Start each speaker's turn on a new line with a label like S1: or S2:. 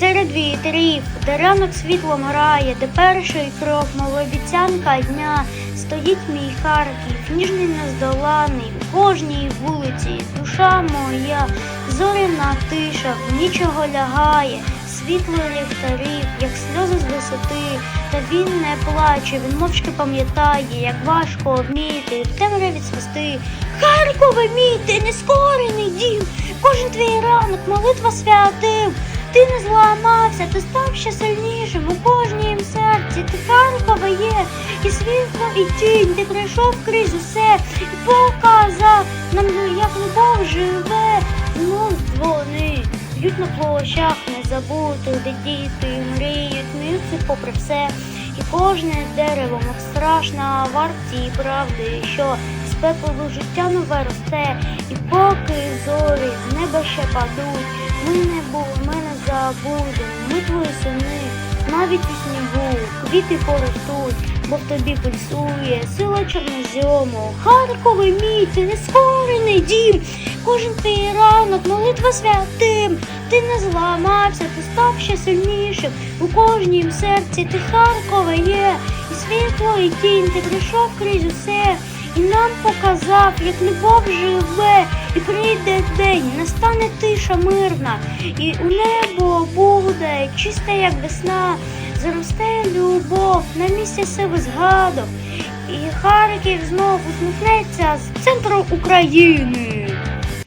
S1: серед вітрів, де ранок світлом грає, де перший крок, мов обіцянка дня, стоїть мій Харків, ніжний нездоланий, у кожній вулиці, душа моя, зоряна тиша, нічого лягає, світло ліхтарів, як сльози з висоти, та він не плаче, він мовчки пам'ятає, як важко вміти в темряві цвісти. Харкове мій, ти нескорений дім, кожен твій ранок молитва святив. Ти не зламався, ти став ще сильнішим у кожнім серці. Ти Харкова є, і світло, і тінь. Ти пройшов крізь усе і показав нам, як любов живе. Ну, дзвони, б'ють на площах незабутих, де діти мріють, сміються попри все. І кожне дерево, мов страшна варті правди, що з пеклу життя нове росте, і поки зорі ще падуть, ми не бу, ми не забудемо, ми твої сини, навіть у снігу, квіти поростуть, бо в тобі пульсує сила чорнозьому. Харковий мій, ти не скорений дім, кожен твій ранок, молитва святим. Ти не зламався, ти став ще сильнішим. У кожнім серці ти Харкове є, і світло, і тінь, ти прийшов крізь усе, і нам показав, як любов живе, день, настане тиша мирна, і у небо буде чисте, як весна, заросте любов на місці себе згадок, і Харків знов усміхнеться з центру України.